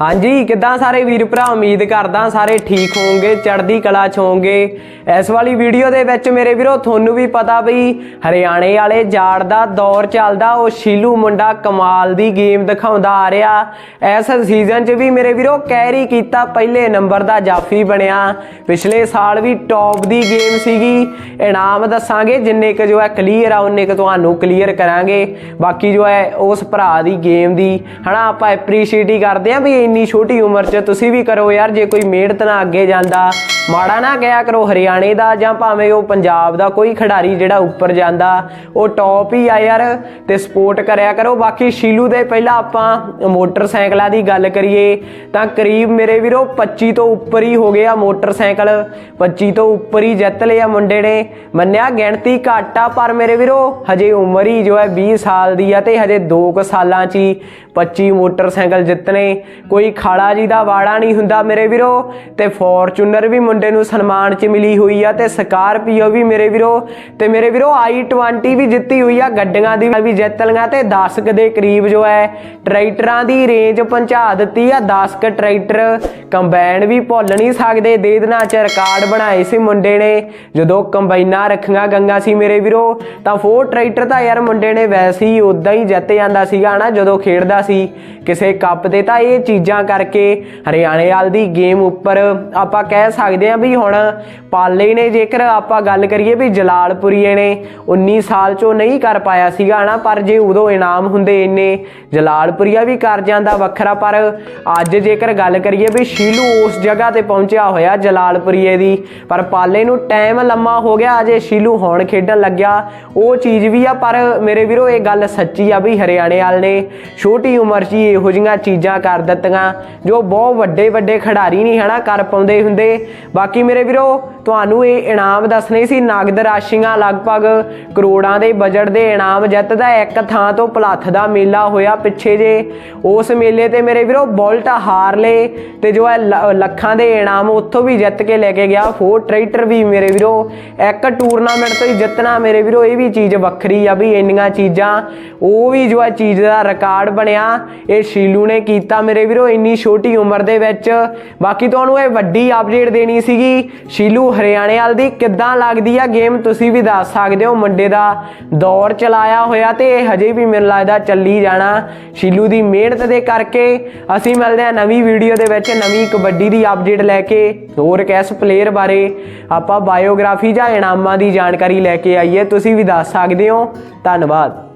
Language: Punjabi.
ਹਾਂਜੀ, ਕਿੱਦਾਂ ਸਾਰੇ ਵੀਰ ਭਰਾ? ਉਮੀਦ ਕਰਦਾ ਸਾਰੇ ਠੀਕ ਹੋਵੋਗੇ, ਚੜ੍ਹਦੀ ਕਲਾ ਚ ਹੋਵੋਗੇ। ਇਸ ਵਾਲੀ ਵੀਡੀਓ ਦੇ ਵਿੱਚ ਮੇਰੇ ਵੀਰੋ, ਤੁਹਾਨੂੰ ਵੀ ਪਤਾ ਬਈ ਹਰਿਆਣੇ ਵਾਲੇ ਜਾੜ ਦਾ ਦੌਰ ਚੱਲਦਾ, ਉਹ ਸ਼ੀਲੂ ਮੁੰਡਾ ਕਮਾਲ ਦੀ ਗੇਮ ਦਿਖਾਉਂਦਾ ਆ ਰਿਹਾ। ਇਸ ਸੀਜ਼ਨ 'ਚ ਵੀ ਮੇਰੇ ਵੀਰੋ ਕੈਰੀ ਕੀਤਾ ਪਹਿਲੇ ਨੰਬਰ ਦਾ ਜਾਫੀ ਬਣਿਆ। ਪਿਛਲੇ ਸਾਲ ਵੀ ਟੌਪ ਦੀ ਗੇਮ ਸੀਗੀ। ਇਨਾਮ ਦੱਸਾਂਗੇ, ਜਿੰਨੇ ਕ ਜੋ ਹੈ ਕਲੀਅਰ ਆ, ਉਹਨੇ ਕ ਤੁਹਾਨੂੰ ਕਲੀਅਰ ਕਰਾਂਗੇ। ਬਾਕੀ ਜੋ ਹੈ, ਉਸ ਭਰਾ ਦੀ ਗੇਮ ਦੀ, ਹਨਾ, ਆਪਾਂ ਐਪਰੀਸ਼ੀਏਟ ਹੀ ਕਰਦੇ ਆਂ ਵੀ ਇੰਨੀ ਛੋਟੀ ਉਮਰ 'ਚ ਤੁਸੀਂ ਵੀ ਕਰੋ ਯਾਰ ਜੇ ਕੋਈ ਮਿਹਨਤ ਨਾਲ ਅੱਗੇ ਜਾਂਦਾ ਮਾੜਾ ਨਾ ਗਿਆ ਕਰੋ, ਹਰਿਆਣੇ ਦਾ ਜਾਂ ਭਾਵੇਂ ਉਹ ਪੰਜਾਬ ਦਾ, ਕੋਈ ਖਿਡਾਰੀ ਜਿਹੜਾ ਉੱਪਰ ਜਾਂਦਾ, ਉਹ ਟੌਪ ਹੀ ਆ ਯਾਰ, ਤੇ ਸਪੋਰਟ ਕਰਿਆ ਕਰੋ। ਬਾਕੀ ਸ਼ੀਲੂ ਦੇ ਪਹਿਲਾਂ ਆਪਾਂ ਮੋਟਰਸਾਈਕਲਾਂ ਦੀ ਗੱਲ ਕਰੀਏ, ਤਾਂ ਕਰੀਬ ਮੇਰੇ ਵੀਰੋ 25 ਤੋਂ ਉੱਪਰ ਹੀ ਹੋ ਗਿਆ ਮੋਟਰਸਾਈਕਲ 25 ਤੋਂ ਉੱਪਰ ਹੀ ਜਿੱਤ ਲਿਆ ਮੁੰਡੇ ਨੇ। ਮੰਨਿਆ ਗਿਣਤੀ ਘੱਟ ਆ, ਪਰ ਮੇਰੇ ਵੀਰੋ ਹਜੇ ਉਮਰ ਹੀ ਜੋ ਹੈ 20 ਸਾਲ ਦੀ ਆ ਤੇ ਹਜੇ 2 ਕੁ ਸਾਲਾਂ 'ਚ ਹੀ 25 ਮੋਟਰਸਾਈਕਲ ਜਿੱਤਨੇ। ਕੋਈ ਖਾਲਾ ਜੀ ਦਾ ਵਾੜਾ ਨਹੀਂ ਹੁੰਦਾ ਮੇਰੇ ਵੀਰੋ, ਤੇ ਫੋਰਚੂਨਰ ਵੀ ਮੁੰਡੇ ਨੂੰ ਸਨਮਾਨ 'ਚ ਮਿਲੀ ਹੋਈ ਆ ਤੇ ਸਕਾਰਪੀਓ ਵੀ ਮੇਰੇ ਵੀਰੋ, ਤੇ ਮੇਰੇ ਵੀਰੋ i20 ਵੀ ਜਿੱਤੀ ਹੋਈ ਆ, ਗੱਡੀਆਂ ਦੀ ਵੀ ਜਿੱਤ ਲਈਆਂ ਤੇ 10 ਕੁ ਦੇ ਕਰੀਬ ਜੋ ਹੈ, ਟਰੈਕਟਰਾਂ ਦੀ ਰੇਂਜ ਪਹੁੰਚਾ ਦਿੱਤੀ ਆ 10 ਕ ਟਰੈਕਟਰ ਕੰਬਾਈਨ ਵੀ ਭੁੱਲ ਨਹੀਂ ਸਕਦੇ ਦੇ ਦਿਨਾਂ 'ਚ ਰਿਕਾਰਡ ਬਣਾਏ ਸੀ ਮੁੰਡੇ ਨੇ, ਜਦੋਂ ਕੰਬਾਈਨਾਂ ਰੱਖੀਆਂ ਗੰਗਾ ਸੀ ਮੇਰੇ ਵੀਰੋ, ਤਾਂ ਫੋਰ ਟਰੈਕਟਰ ਤਾਂ ਯਾਰ ਮੁੰਡੇ ਨੇ ਵੈਸੇ ਹੀ ਉਦਾਂ ਹੀ ਜਿੱਤ ਜਾਂਦਾ ਸੀਗਾ ਨਾ ਜਦੋਂ ਖੇਡਦਾ ਸੀ ਕਿਸੇ ਕੱਪ ਤੇ, ਤਾਂ ਇਹ ਚੀਜ਼ਾਂ ਕਰਕੇ ਹਰਿਆਣੇ ਵਾਲ ਦੀ ਗੇਮ ਉੱਪਰ ਆਪਾਂ ਕਹਿ ਸਕਦੇ ਹਾਂ ਵੀ ਹੁਣ ਪਾਲੇ ਨੇ, ਜੇਕਰ ਆਪਾਂ ਗੱਲ ਕਰੀਏ ਵੀ ਜਲਾਲਪੁਰੀਏ ਨੇ 19 ਸਾਲ ਚੋਂ ਨਹੀਂ ਕਰ ਪਾਇਆ ਸੀਗਾ ਨਾ ਪਰ ਜੇ ਉਦੋਂ ਇਨਾਮ ਹੁੰਦੇ ਇੰਨੇ, ਜਲਾਲਪੁਰੀਆ ਵੀ ਕਰ ਜਾਂਦਾ ਵੱਖਰਾ, ਪਰ ਅੱਜ ਜੇਕਰ ਗੱਲ ਕਰੀਏ ਵੀ ਸ਼ੀਲੂ ਉਸ ਜਗ੍ਹਾ ਤੇ ਪਹੁੰਚਿਆ ਹੋਇਆ ਜਲਾਲਪੁਰੀਏ ਦੀ, ਪਰ ਪਾਲੇ ਨੂੰ ਟਾਈਮ ਲੰਮਾ ਹੋ ਗਿਆ, ਅਜੇ ਸ਼ੀਲੂ ਹੁਣ ਖੇਡਣ ਲੱਗਿਆ, ਉਹ ਚੀਜ਼ ਵੀ ਆ, ਪਰ ਮੇਰੇ ਵੀਰੋ, ਇਹ ਗੱਲ ਸੱਚੀ ਆ ਵੀ ਹਰਿਆਣੇ ਵਾਲ ਨੇ ਛੋਟੀ ਉਮਰ 'ਚ ਹੀ ਇਹੋ ਜਿਹੀਆਂ ਚੀਜ਼ਾਂ ਕਰ ਦਿੱਤੀਆਂ, ਜੋ ਬਹੁਤ ਵੱਡੇ ਵੱਡੇ ਖਿਡਾਰੀ ਨਹੀਂ ਹਨਾ, ਕਰ ਪਾਉਂਦੇ ਹੁੰਦੇ ਬਾਕੀ ਮੇਰੇ ਵੀਰੋ, ਤੁਹਾਨੂੰ ਇਹ ਇਨਾਮ ਦੱਸਣੇ ਸੀ, ਨਗਦ ਰਾਸ਼ੀਆਂ ਲਗਭਗ ਕਰੋੜਾਂ ਦੇ ਬਜਟ ਦੇ ਇਨਾਮ ਜਿੱਤਦਾ ਇੱਕ ਥਾਂ ਤੋਂ ਪਲੱਥ ਦਾ ਮੇਲਾ ਹੋਇਆ ਪਿੱਛੇ ਜੇ। ਉਸ ਮੇਲੇ ਤੇ ਮੇਰੇ ਵੀਰੋ, ਬੁਲਟ ਹਾਰਲੇ ਤੇ ਜੋ ਹੈ ਲੱਖਾਂ ਦੇ ਇਨਾਮ ਉੱਥੋਂ ਵੀ ਜਿੱਤ ਕੇ ਲੈ ਕੇ ਗਿਆ। ਫੋਰ ਟਰੈਕਟਰ ਵੀ ਮੇਰੇ ਵੀਰੋ, ਇੱਕ ਟੂਰਨਾਮੈਂਟ ਤੋਂ ਹੀ ਜਿੱਤਣਾ ਮੇਰੇ ਵੀਰੋ, ਇਹ ਵੀ ਚੀਜ਼ ਵੱਖਰੀ ਆ ਵੀ ਇੰਨੀਆਂ ਚੀਜ਼ਾਂ। ਉਹ ਵੀ ਜੋ ਹੈ ਚੀਜ਼ ਦਾ ਰਿਕਾਰਡ ਬਣਿਆ, ਇਹ ਸ਼ੀਲੂ ਨੇ ਕੀਤਾ ਮੇਰੇ ਵੀਰੋ, ਇੰਨੀ ਛੋਟੀ ਉਮਰ ਦੇ ਵਿੱਚ। ਬਾਕੀ ਤੁਹਾਨੂੰ ਇਹ ਵੱਡੀ ਅਪਡੇਟ ਦੇਣੀ ਸੀਗੀ। ਸ਼ੀਲੂ, ਹਰਿਆਣੇ ਵਾਲ ਦੀ ਕਿੱਦਾਂ ਲੱਗਦੀ ਆ ਗੇਮ? ਤੁਸੀਂ ਵੀ ਦੱਸ ਸਕਦੇ ਹੋ, ਮੁੰਡੇ ਦਾ ਦੌਰ ਚਲਾਇਆ ਹੋਇਆ ਤੇ ਇਹ ਹਜੇ ਵੀ ਮੈਨੂੰ ਲੱਗਦਾ ਚੱਲੀ ਜਾਣਾ। ਸ਼ੀਲੂ ਦੀ ਮਿਹਨਤ ਦੇ ਕਰਕੇ ਅਸੀਂ ਮਿਲਦੇ ਹਾਂ ਨਵੀਂ ਵੀਡੀਓ ਦੇ ਵਿੱਚ, ਨਵੀਂ ਕਬੱਡੀ ਦੀ ਅਪਡੇਟ ਲੈ ਕੇ। ਹੋਰ ਕੈਸ ਪਲੇਅਰ ਬਾਰੇ ਆਪਾਂ ਬਾਇਓਗ੍ਰਾਫੀ ਜਾਂ ਇਨਾਮਾਂ ਦੀ ਜਾਣਕਾਰੀ ਲੈ ਕੇ ਆਈਏ, ਤੁਸੀਂ ਵੀ ਦੱਸ ਸਕਦੇ ਹੋ। ਧੰਨਵਾਦ।